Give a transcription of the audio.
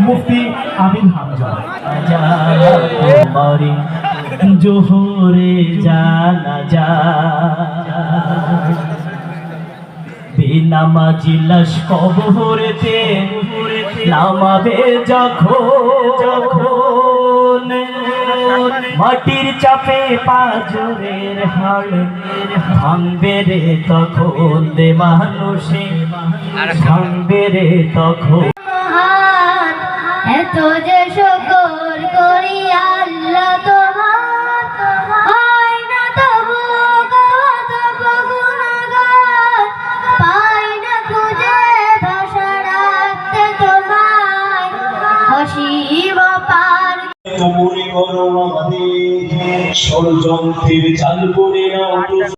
মুফতি আমিন হামজা। জোহরে জানা নামাবে যখন। মাটির চাপে পাজরের হাল ভাঙবে রে তখন। দে মানুষে, ভাঙবে রে তখন। এত যে শকর করি আল্লাহ তোমার। হয় না তবু কত গুণগান পাই না খুঁজে ষড়যন্ত্রের চাল করে তো